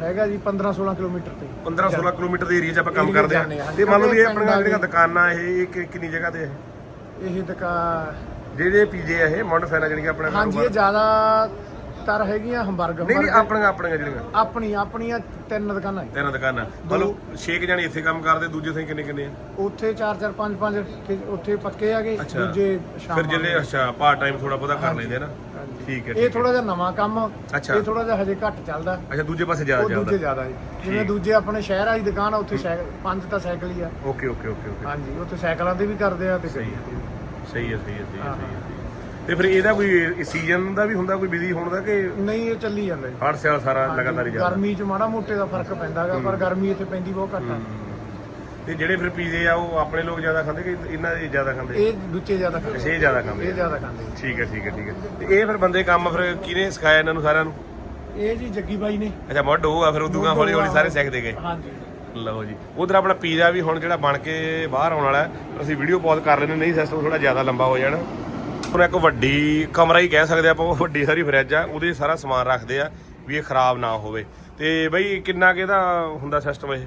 ਹੈਗਾ ਜੀ 15 16 ਕਿਲੋਮੀਟਰ ਤੇ। 15 16 ਕਿਲੋਮੀਟਰ ਦੇ ਏਰੀਆ 'ਚ ਆਪਾਂ ਕੰਮ ਕਰਦੇ ਆ ਜਾਂਦੇ ਆ। ਤੇ ਮੰਨ ਲਓ ਵੀ ਇਹ ਆਪਣੀਆਂ ਆ ਜਿਹੜੀਆਂ। ਦੁਕਾਨਾਂ ਇਹ ਇਹ ਕਿ- ਕਿੰਨੀ ਜਗ੍ਹਾ ਤੇ ਇਹ? ਇਹ ਦੁਕਾਨ ਜਿਹੜੇ ਪੀਜੇ ਆ ਇਹ ਮੋਡਫਾਈਨਾ ਜਿਹੜੀਆਂ ਆਪਣੇ ਹਾਂਜੀ ਇਹ ਜ਼ਿਆਦਾਤਰ ਹੈਗੀਆਂ ਹੰਬਰਗ ਨਹੀਂ ਨਹੀਂ ਆਪਣੀਆਂ ਆਪਣੀਆਂ ਜਿਹੜੀਆਂ। ਆਪਣੀ ਆਪਣੀਆਂ ਤਿੰਨ ਦੁਕਾਨਾਂ ਤਿੰਨ ਦੁਕਾਨਾਂ। ਮੰਨ ਲਓ 6 ਜਣੇ ਇੱਥੇ ਕੰਮ ਕਰਦੇ ਦੂਜੇ ਥਾਂ ਕਿੰਨੇ ਕਿੰਨੇ ਆ? ਉੱਥੇ 4 4 5 5 ਉੱਥੇ ਪੱਕੇ ਆਗੇ ਅੱਛਾ। ਦੂਜੇ ਸ਼ਾਮ ਫਿਰ ਜਿਹੜੇ ਅੱਛਾ ਪਾਰਟ ਟਾਈਮ ਥੋੜਾ ਬਹੁਤਾ ਕਰ ਲੈਂਦੇ ਆ ਨਾ। ਹਾਂਜੀ। ਠੀਕ ਹੈ ਇਹ ਥੋੜਾ ਜਿਹਾ ਨਵਾਂ ਕੰਮ ਅੱਛਾ। ਇਹ ਥੋੜਾ ਜਿਹਾ ਹਜੇ ਘੱਟ ਚੱਲਦਾ। ਅੱਛਾ ਦੂਜੇ ਪਾਸੇ ਜ਼ਿਆਦਾ ਉਹ ਦੂਜੇ ਜ਼ਿਆਦਾ ਜੀ। ਜਿਵੇਂ ਦੂਜੇ ਆਪਣੇ ਸ਼ਹਿਰ ਵਾਲੀ ਦੁਕਾਨ ਆ ਉੱਥੇ ਸਾਈਕਲ ਪੰਜ ਤਾਂ ਸਾਈਕਲ ਹੀ ਆ। Okay okay okay okay. ਹਾਂਜੀ ਉੱਥੇ ਸਾਈਕਲਾਂ ਤੇ ਵੀ ਕਰਦੇ ਆ ਤੇ ਗੱਡੀਆਂ ਤੇ ਵੀ। ਸਹੀ ਹੈ ਸਹੀ ਹੈ ਸਹੀ ਹੈ ਸਹੀ ਹੈ, ਸਹੀ ਹੈ। ਤੇ ਫਿਰ ਇਹਦਾ ਕੋਈ ਸੀਜ਼ਨ ਦਾ ਵੀ ਹੁੰਦਾ ਕੋਈ ਬਿਜ਼ੀ ਹੋਣ ਦਾ ਕਿ ਨਹੀਂ ਇਹ ਚੱਲੀ ਜਾਂਦਾ ਜੀ। ਹਰ ਸਾਲ ਸਾਰਾ ਲਗਾਤਾਰ ਹੀ ਚੱਲਦਾ ਗਰਮੀ 'ਚ ਮਾੜਾ ਮੋਟੇ ਦਾ ਫ਼ਰਕ ਪੈਂਦਾਗਾ ਪਰ ਗਰਮੀ ਇੱਥੇ ਪੈਂਦੀ ਬਹੁਤ ਘੱਟ ਆ। ਤੇ ਜਿਹੜੇ ਫਿਰ ਪੀਜ਼ੇ ਆ ਉਹ ਆਪਣੇ ਲੋਕ ਜ਼ਿਆਦਾ ਖਾਂਦੇ ਕਿ ਇਹਨਾਂ ਦੇ ਜ਼ਿਆਦਾ ਖਾਂਦੇ? ਇਹ ਦੂਜੇ ਜ਼ਿਆਦਾ ਖਾਂਦੇ। ਅੱਛਾ, ਇਹ ਜ਼ਿਆਦਾ ਖਾਂਦੇ ਇਹ ਆ। ਜ਼ਿਆਦਾ ਖਾਂਦੇ ਠੀਕ ਹੈ ਠੀਕ ਹੈ ਠੀਕ ਹੈ। ਤੇ ਇਹ ਫਿਰ ਬੰਦੇ ਕੰਮ ਫਿਰ ਕਿਹਨੇ ਸਿਖਾਇਆ ਇਹਨਾਂ ਨੂੰ ਸਾਰਿਆਂ ਨੂੰ? ਇਹ ਜੀ ਜੱਗੀ ਬਾਈ ਨੇ। ਅੱਛਾ ਮੋਢ ਉਹ ਆ ਫਿਰ ਉਦੋਂ ਹੌਲੀ ਹੌਲੀ ਸਾਰੇ ਸਿੱਖਦੇ ਗਏ। ਹਾਂਜੀ। ਲਓ ਜੀ। ਉਧਰ ਆਪਣਾ ਪੀਜ਼ਾ ਵੀ ਹੁਣ ਜਿਹੜਾ ਬਣ ਕੇ ਬਾਹਰ ਆਉਣ ਵਾਲਾ ਹੈ ਅਸੀਂ ਵੀਡੀਓ ਪੌਜ਼ ਕਰ ਲੈਣੇ ਨਹੀਂ ਸਿਸਟਮ ਥੋੜਾ ਜ਼ਿਆਦਾ ਲੰਬਾ ਹੋ ਜਾਣਾ। ਹੁਣ ਇੱਕ ਵੱਡੀ ਕਮਰਾ ਹੀ ਕਹਿ ਸਕਦੇ ਆਪਾਂ ਉਹ ਵੱਡੀ ਸਾਰੀ ਫਰਿੱਜ ਆ ਉਹਦੇ 'ਚ ਸਾਰਾ ਸਮਾਨ ਰੱਖਦੇ ਆ ਵੀ ਇਹ ਖਰਾਬ ਨਾ ਹੋਵੇ। ਤੇ ਬਈ ਕਿੰਨਾ ਕਿ ਇਹਦਾ ਹੁੰਦਾ ਸਿਸਟਮ ਇਹ?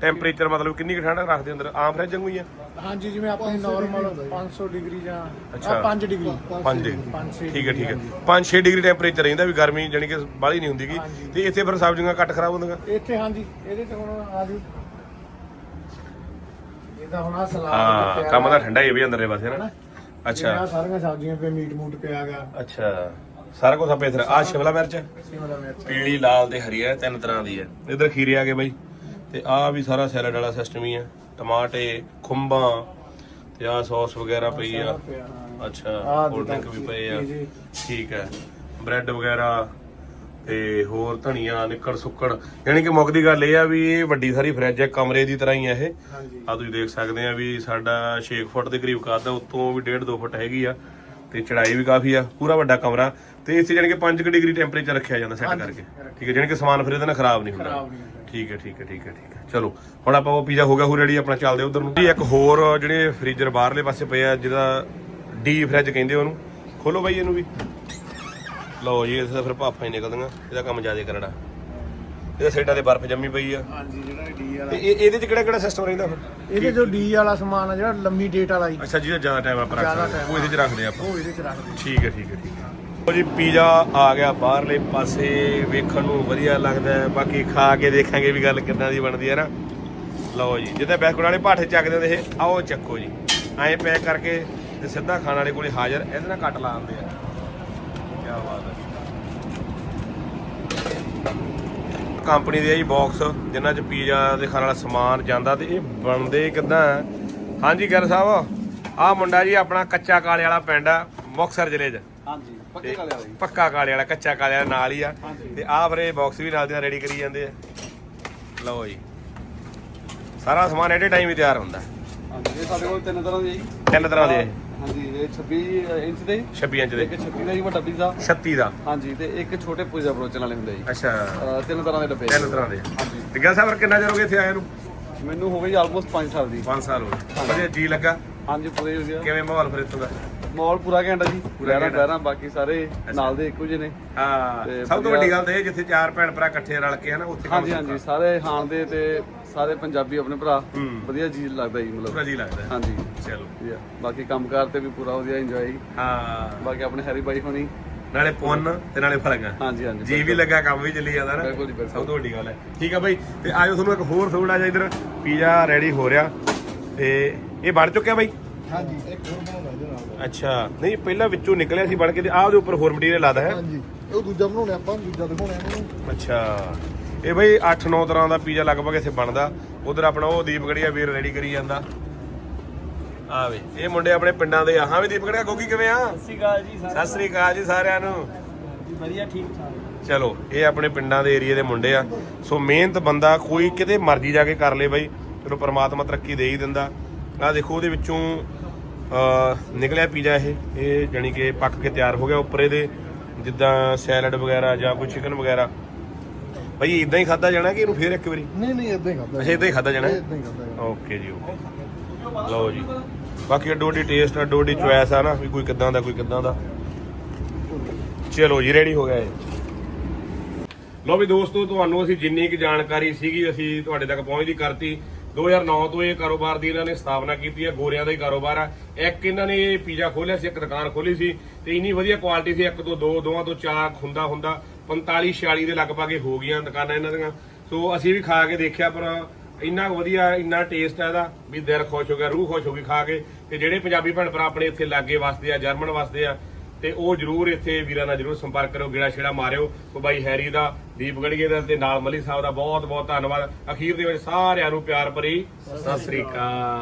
ਟੈਂਪਰੇਚਰ ਮਤਲਬ ਕਿੰਨੀ ਕੁ ਠੰਡ ਰੱਖਦੇ ਅੰਦਰ? ਆਮ ਫਰਿੱਜ ਵਾਂਗੂ ਹੀ ਆ। ਹਾਂਜੀ ਜਿਵੇਂ ਆਪਣੀ ਨਾਰਮਲ 500 ਡਿਗਰੀ ਜਾਂ ਅੱਛਾ। 5 ਡਿਗਰੀ। 5 ਡਿਗਰੀ। ਪੰਜ ਛੇ ਠੀਕ ਹੈ ਠੀਕ ਹੈ। 5-6 ਡਿਗਰੀ ਟੈਂਪਰੇਚਰ ਰਹਿੰਦਾ ਵੀ ਗਰਮੀ ਜਾਨੀ ਕਿ ਬਾਹਲੀ ਨਹੀਂ ਹੁੰਦੀਗੀ। ਤੇ ਇੱਥੇ ਫਿਰ ਸਬਜ਼ੀਆਂ ਘੱਟ ਖਰਾਬ ਹੁੰਦੀਆਂ। ਇੱਥੇ ਹਾਂਜੀ ਇਹਦੇ ਤੇ ਹੁਣ ਆ ਜੀ ਇਹਦਾ ਹੁਣ ਆ ਸਲਾਦ ਹਾਂ ਕੰਮ ਤਾਂ ਠੰਡਾ ਹੀ ਹੈ ਵੀ ਅੰਦਰਲੇ ਪਾਸੇ ਨਾ। ਜਿਵੇਂ ਅੱਛਾ। ਸਾਰੀਆਂ ਸਬਜ਼ੀਆਂ ਪੇ ਮੀਟ ਮੂਟ ਪਿਆਗਾ ਅੱਛਾ। ਸਾਰਾ ਕੁਝ ਆਪੇ ਇਧਰ ਆ ਸ਼ਿਮਲਾ ਮਿਰਚ? ਸ਼ਿਮਲਾ ਮਿਰਚ। ਪੀਲੀ ਲਾਲ ਤੇ ਹਰੀ ਹੈ ਤਿੰਨ ਤਰ੍ਹਾਂ ਦੀ ਹੈ। ਇਧਰ ਖੀਰੇ ਆ ਗਏ ਬਾਈ। ਤੇ ਆ ਵੀ ਸਾਰਾ ਸੈਲਡ ਵਾਲਾ ਸਿਸਟਮ ਹੀ ਹੈ। ਟਮਾਟੇ ਖੁੰਬਾਂ ਤੇ ਆ ਸੌਸ ਵਗੈਰਾ ਪਈ ਆ। ਅੱਛਾ ਕੋਲਡ ਡਰਿੰਕ ਵੀ ਪਏ ਆ। ਠੀਕ ਹੈ। ਬ੍ਰੈਡ ਵਗੈਰਾ ਤੇ ਹੋਰ ਧਨੀਆ ਨਿੱਕੜ ਸੁੱਕੜ। ਯਾਨੀ ਕਿ ਮੁੱਖ ਦੀ ਗੱਲ ਇਹ ਆ ਵੀ ਇਹ ਵੱਡੀ ਸਾਰੀ ਫਰਿੱਜ ਹੈ ਕਮਰੇ ਦੀ ਤਰ੍ਹਾਂ ਹੀ ਆ ਇਹ। ਆ ਤੁਸੀਂ ਦੇਖ ਸਕਦੇ ਆ ਵੀ ਸਾਡਾ 6 ਫੁੱਟ ਦੇ ਕਰੀਬ ਆ ਉਤੋਂ ਵੀ 1.5 2 ਫੁੱਟ ਹੈਗੀ ਆ ਤੇ ਚੜਾਈ ਵੀ ਕਾਫੀ ਆ ਪੂਰਾ ਵੱਡਾ ਕਮਰਾ ਤੇ ਇੱਥੇ ਜਾਣੀ ਕਿ 5 ਡਿਗਰੀ ਟੈਂਪਰੇਚਰ ਰੱਖਿਆ ਜਾਂਦਾ ਸੈੱਟ ਕਰਕੇ। ਠੀਕ ਹੈ ਜਾਣੀ ਕਿ ਸਮਾਨ ਫਿਰ ਇਹਦੇ ਨਾਲ ਖਰਾਬ ਨਹੀਂ ਹੁੰਦਾ। ਠੀਕ ਹੈ ਠੀਕ ਹੈ ਠੀਕ ਹੈ ਠੀਕ ਹੈ। ਚਲੋ ਹੁਣ ਆਪਾਂ ਉਹ ਪੀਜ਼ਾ ਹੋ ਗਿਆ ਹੋ ਰੈਡੀ ਆਪਣਾ ਚੱਲਦੇ ਉਧਰ ਨੂੰ। ਜੀ ਇੱਕ ਹੋਰ ਜਿਹੜੇ ਫ੍ਰੀਜ਼ਰ ਬਾਹਰਲੇ ਪਾਸੇ ਪਏ ਆ ਜਿਹਦਾ ਡੀ ਫ੍ਰਿਜ ਕਹਿੰਦੇ ਉਹਨੂੰ। ਖੋਲੋ ਬਾਈ ਇਹਨੂੰ ਵੀ। ਲਓ ਜੀ ਇਸ ਦਾ ਫਿਰ ਭਾਫਾਂ ਹੀ ਨਿਕਲਦੀਆਂ ਇਹਦਾ ਕੰਮ ਜ਼ਿਆਦਾ ਕਰੜਾ ਇਹਦਾ ਸਾਈਡਾਂ ਤੇ ਬਰਫ਼ ਜੰਮੀ ਪਈ ਆ। ਹਾਂਜੀ ਜਿਹੜਾ ਡੀ ਵਾਲਾ। ਤੇ ਇਹ ਇਹਦੇ ਚ ਕਿਹੜਾ ਕਿਹੜਾ ਸਿਸਟਮ ਰਹਿੰਦਾ ਫਿਰ? ਇਹਦੇ ਜੋ ਡੀ ਵਾਲਾ ਸਮਾਨ ਆ ਜਿਹੜਾ ਲੰਮੀ ਡੇਟ ਵਾਲਾ ਜੀ। ਅੱਛਾ ਜਿਹਦਾ ਜ਼ਿਆਦਾ ਟਾਈਮ ਆਪਾਂ ਰੱਖ ਜ਼ਿਆਦਾ ਸਕਦੇ ਹਾਂ, time ਉਹ ਇਹਦੇ ਚ ਰੱਖਦੇ ਆਪਾਂ। ਉਹ ਇਹਦੇ ਚ ਰੱਖ ਦਿਓ ਠੀਕ ਹੈ ਠੀਕ ਹੈ ਠੀਕ ਹੈ। ਉਹ ਜੀ, ਪੀਜ਼ਾ ਆ ਗਿਆ ਬਾਹਰਲੇ ਪਾਸੇ, ਵੇਖਣ ਨੂੰ ਵਧੀਆ ਲੱਗਦਾ ਹੈ। ਬਾਕੀ ਖਾ ਕੇ ਦੇਖਾਂਗੇ ਵੀ ਗੱਲ ਕਿੱਦਾਂ ਦੀ ਬਣਦੀ ਹੈ ਨਾ। ਲਓ ਜੀ, ਜਿੱਦਾਂ ਬੈਸਕਟ ਵਾਲੇ ਭਾਠੇ ਚੱਕਦੇ ਹੁੰਦੇ ਇਹ ਆਓ ਚੱਕੋ ਜੀ। ਐਂ ਪੈਕ ਕਰਕੇ ਤੇ ਸਿੱਧਾ ਖਾਣ ਵਾਲੇ ਕੋਲੇ ਹਾਜ਼ਰ, ਇਹਦੇ ਨਾਲ ਕੱਟ ਲਾ ਦਿੰਦੇ ਆ। ਕੀ ਬਾਤ ਹੈ। ਕੰਪਨੀ ਦੇ ਆ ਜੀ ਬਾਕਸ ਜਿਨ੍ਹਾਂ ਚ ਪੀਜ਼ਾ ਦੇ ਖਾਣ ਵਾਲਾ ਸਮਾਨ ਜਾਂਦਾ ਤੇ ਇਹ ਬਣਦੇ ਕਿਦਾਂ ਹਾਂਜੀ ਗਰ ਸਾਹਿਬ, ਆਹ ਮੁੰਡਾ ਜੀ ਆਪਣਾ ਕੱਚਾ ਕਾਲੇ ਵਾਲਾ ਪਿੰਡ ਆ, ਮੁਕਤਸਰ ਜ਼ਿਲ੍ਹੇ 'ਚ। ਹਾਂਜੀ ਪੱਕੇ ਕਾਲੇ ਵਾਲੀ। ਪੱਕਾ ਕਾਲੇ ਵਾਲਾ ਕੱਚਾ ਕਾਲੇ ਵਾਲਾ ਨਾਲ ਹੀ ਆ। ਤੇ ਆਹ ਫਿਰ ਇਹ ਬਾਕਸ ਵੀ ਨਾਲ ਦੀ ਨਾਲ ਰੈਡੀ ਕਰੀ ਜਾਂਦੇ ਆ। ਲਓ ਜੀ। ਸਾਰਾ ਸਮਾਨ ਐਟ ਟਾਈਮ ਹੀ ਤਿਆਰ ਹੁੰਦਾ। ਹਾਂਜੀ ਇਹ ਸਾਡੇ ਕੋਲ ਤਿੰਨ ਤਰ੍ਹਾਂ ਦੇ ਜੀ। ਤਿੰਨ ਤਰ੍ਹਾਂ ਦੇ ਇਹ ਹਾਂਜੀ ਇਹ 26 ਇੰਚ ਦੇ। 26 ਇੰਚ ਦੇ। ਇੱਕ 26 ਦਾ ਜੀ ਵੱਡਾ ਪੀਜ਼ਾ 36 ਦਾ। ਹਾਂਜੀ ਤੇ ਇੱਕ ਛੋਟੇ ਪੀਜ਼ਾ ਬਰੋਚਨ ਵਾਲੇ ਹੁੰਦੇ ਜੀ। ਅੱਛਾ। ਅਹ ਤਿੰਨ ਤਰ੍ਹਾਂ ਦੇ ਡੱਬੇ ਤਿੰਨ ਤਰ੍ਹਾਂ ਦੇ। ਹਾਂਜੀ। ਤੇ ਗੱਲ ਸਾਹਿਬ ਕਿੰਨਾ ਚਿਰ ਹੋ ਗਿਆ ਇੱਥੇ ਆਇਆ ਨੂੰ? ਮੈਨੂੰ ਹੋ ਗਈ ਆਲਮੋਸਟ 5 ਸਾਲ ਦੀ। 5 ਸਾਲ ਹੋ ਗਏ। ਵਧੀਆ ਜੀ ਲੱਗਾ? ਹਾਂਜੀ ਪੂਰੇ ਹੋ ਗਿਆ ਕਿਵੇਂ ਮਾਹੌਲ ਫਿਰ ਇੱਥੋਂ ਦਾ? ਮਾਹੌਲ ਪੂਰਾ ਘੰਟਾ ਜੀ ਪੂਰਾ ਪੂਰਾ ਘੈਂਟ। ਬਹਿਰਾਂ ਬਾਕੀ ਸਾਰੇ ਨਾਲ ਦੇ ਇੱਕੋ ਜਿਹੇ ਨੇ। ਹਾਂ ਤੇ ਸਭ ਤੋਂ ਵਧੀਆ- ਵੱਡੀ ਗੱਲ ਤਾਂ ਇਹ ਜਿੱਥੇ ਚਾਰ ਭੈਣ ਭਰਾ ਇਕੱਠੇ ਰਲ ਕੇ ਹਨਾ ਉੱਥੇ ਕੰਮ ਹਾਂਜੀ ਹਾਂਜੀ ਸਾਰੇ ਹਾਣ ਦੇ ਤੇ ਸਾਰੇ ਪੰਜਾਬੀ ਆਪਣੇ ਭਰਾ। ਹੂੰ। ਵਧੀਆ ਜੀ ਲੱਗਦਾ ਜੀ ਪੂਰਾ ਮਤਲਬ ਜੀ ਲੱਗਦਾ। ਹੈ। ਹਾਂਜੀ। ਚਲੋ। ਵਧੀਆ। ਬਾਕੀ ਕੰਮਕਾਰ ਤੇ ਵੀ ਪੂਰਾ ਵਧੀਆ ਇੰਜੋਏ ਹਾਂ। ਬਾਕੀ ਆਪਣੇ ਹੈਰੀ ਬਾਈ ਹੋਣੀ। ਨਾਲੇ ਪੁੰਨ ਤੇ ਨਾਲੇ ਫਲੀਆਂ ਹਾਂਜੀ ਹਾਂਜੀ ਜੀ ਵੀ ਲੱਗਾ ਕੰਮ ਵੀ ਚੱਲੀ ਜਾਂਦਾ ਨਾ। ਬਿਲਕੁਲ ਜੀ, ਬਿਲਕੁਲ। ਸਭ ਤੋਂ ਵੱਡੀ ਗੱਲ ਹੈ। ਠੀਕ ਆ ਬਾਈ ਤੇ ਆਜੋ ਤੁਹਾਨੂੰ ਇੱਕ ਹੋਰ ਥੋੜਾ ਜਿਹਾ ਇਧਰ। ਪੀਜ਼ਾ ਰੈਡੀ ਹੋ ਰਿਹਾ। ਤੇ ਇਹ ਬਣ ਚੁੱਕਿਆ ਬਾਈ? ਹਾਂਜੀ ਇੱਕ ਹੋਰ ਨਾਲ ਅੱਛਾ ਨਹੀਂ ਪਹਿਲਾਂ ਵਿੱਚੋਂ ਨਿਕਲਿਆ ਸੀ ਬਣ ਕੇ ਤੇ ਆਹ ਉੱਪਰ ਹੋਰ ਮਟੀਰੀਅਲ ਲਾਦਾ ਹੈ? ਹਾਂਜੀ ਉਹ ਦੂਜਾ ਬਣਾਉਣਾ ਆਪਾਂ ਦੂਜਾ ਦਿਖਾਉਣਾ ਇਹਨੂੰ। ਅੱਛਾ। ਇਹ ਬਈ 8-9 ਤਰ੍ਹਾਂ ਦਾ ਪੀਜ਼ਾ ਲਗਭਗ ਇੱਥੇ ਬਣਦਾ। ਉਧਰ ਆਪਣਾ ਉਹ ਦੀਪਗੜੀਆ ਵੀਰ ਰੈਡੀ ਕਰੀ ਜਾਂਦਾ। ਆ ਵੇ ਇਹ ਮੁੰਡੇ ਆਪਣੇ ਪਿੰਡਾਂ ਦੇ ਆ। ਹਾਂ ਵੀ ਦੀਪਗੜੀਆ ਗੋਗੀ ਕਿਵੇਂ ਆ? ਸਤਿ ਸ਼੍ਰੀ ਅਕਾਲ ਜੀ ਸਤਿ ਸ੍ਰੀ ਅਕਾਲ ਜੀ ਸਾਰਿਆਂ ਨੂੰ। ਵਧੀਆ ਠੀਕ ਠਾਕ। ਚਲੋ ਇਹ ਆਪਣੇ ਪਿੰਡਾਂ ਦੇ ਏਰੀਆ ਦੇ ਮੁੰਡੇ ਆ। ਸੋ ਮਿਹਨਤ ਬੰਦਾ ਕੋਈ ਕਿਤੇ ਮਰਜ਼ੀ ਜਾ ਕੇ ਕਰ ਲੇ ਬਾਈ। ਚਲੋ ਪ੍ਰਮਾਤਮਾ ਤਰੱਕੀ ਦੇ ਹੀ ਦਿੰਦਾ। ਆ ਦੇਖੋ ਉਹਦੇ ਵਿੱਚੋਂ ਨਿਕਲਿਆ ਪੀਜ਼ਾ ਇਹ। ਇਹ ਜਾਨੀ ਕਿ ਪੱਕ ਕੇ ਤਿਆਰ ਹੋ ਗਿਆ ਉੱਪਰ ਇਹਦੇ ਜਿੱਦਾਂ ਸੈਲਡ ਵਗੈਰਾ ਜਾਂ ਕੋਈ ਚਿਕਨ ਵਗੈਰਾ। ਭਾਈ ਇਦਾਂ ਹੀ ਖਾਦਾ ਜਾਣਾ ਕਿ ਇਹਨੂੰ ਫੇਰ ਇੱਕ ਵਾਰੀ? ਨਹੀਂ ਨਹੀਂ ਇਦਾਂ ਹੀ ਕਰਦਾ ਅੱਛਾ ਇਦਾਂ ਹੀ ਖਾਦਾ ਜਾਣਾ? ਇਦਾਂ ਹੀ ਕਰਦਾ ਓਕੇ ਜੀ ਓਕੇ। ਲਓ ਜੀ। ਬਾਕੀ ਅੱਡੋ ਅੱਡੀ ਟੇਸਟ ਅੱਡੋ ਅੱਡੀ ਚੁਆਇਸ ਆ ਨਾ ਵੀ ਕੋਈ ਕਿਦਾਂ ਦਾ ਕੋਈ ਕਿਦਾਂ ਦਾ। ਚਲੋ ਜੀ ਰੈਡੀ ਹੋ ਗਿਆ ਇਹ। ਲੋ ਵੀ ਦੋਸਤੋ ਤੁਹਾਨੂੰ ਅਸੀਂ ਜਿੰਨੀ ਕੁ ਜਾਣਕਾਰੀ ਸੀਗੀ ਅਸੀਂ ਤੁਹਾਡੇ ਤੱਕ ਪਹੁੰਚਦੀ ਕਰਤੀ। 2009 ਤੋਂ ਇਹ ਕਾਰੋਬਾਰ ਦੀ ਇਹਨਾਂ ਨੇ ਸਥਾਪਨਾ ਕੀਤੀ ਹੈ, ਗੋਰਿਆਂ ਦਾ ਹੀ ਕਾਰੋਬਾਰ ਆ। ਇੱਕ ਇਹਨਾਂ ਨੇ ਇਹ ਪੀਜ਼ਾ ਖੋਲਿਆ ਸੀ, ਇੱਕ ਦੁਕਾਨ ਖੋਲੀ ਸੀ ਤੇ ਇੰਨੀ ਵਧੀਆ ਕੁਆਲਿਟੀ ਸੀ, ਇੱਕ ਤੋਂ ਦੋ, ਦੋਵਾਂ ਤੋਂ ਚਾਰ ਹੁੰਦਾ ਹੁੰਦਾ 45 46 ਦੇ ਲਗਭਗ ਇਹ ਹੋ ਗਈਆਂ ਦੁਕਾਨਾਂ ਇਹਨਾਂ ਦੀਆਂ। ਸੋ ਅਸੀਂ ਵੀ ਖਾ ਕੇ ਦੇਖਿਆ, ਪਰ ਇੰਨਾ ਕੁ ਵਧੀਆ, ਇੰਨਾ ਟੇਸਟ ਹੈ ਇਹਦਾ, ਵੀ ਦਿਲ ਖੁਸ਼ ਹੋ ਗਿਆ, ਰੂਹ ਖੁਸ਼ ਹੋ ਗਈ ਖਾ ਕੇ। ਤੇ ਜਿਹੜੇ ਪੰਜਾਬੀ ਭੈਣ ਭਰਾ ਆਪਣੇ ਇੱਥੇ ਲਾਗੇ ਵਸਦੇ ਆ, ਜਰਮਨ ਵਸਦੇ ਆ ਤੇ ਉਹ ਜਰੂਰ ਇੱਥੇ ਵੀਰਾਂ ਨਾਲ ਜਰੂਰ ਸੰਪਰਕ ਕਰੋ, ਗੇੜਾ ਛੇੜਾ ਮਾਰਿਓ। ਕੋ ਬਾਈ ਹੈਰੀ ਦਾ, ਦੀਪ ਗੜੀਏ ਦਾ ਤੇ ਨਾਲ ਮਲੀ ਸਾਹਿਬ ਦਾ ਬਹੁਤ ਬਹੁਤ ਧੰਨਵਾਦ। ਅਖੀਰ ਦੇ ਵਿੱਚ ਸਾਰਿਆਂ ਨੂੰ ਪਿਆਰ ਭਰੀ ਸਤਿ ਸ੍ਰੀ ਅਕਾਲ।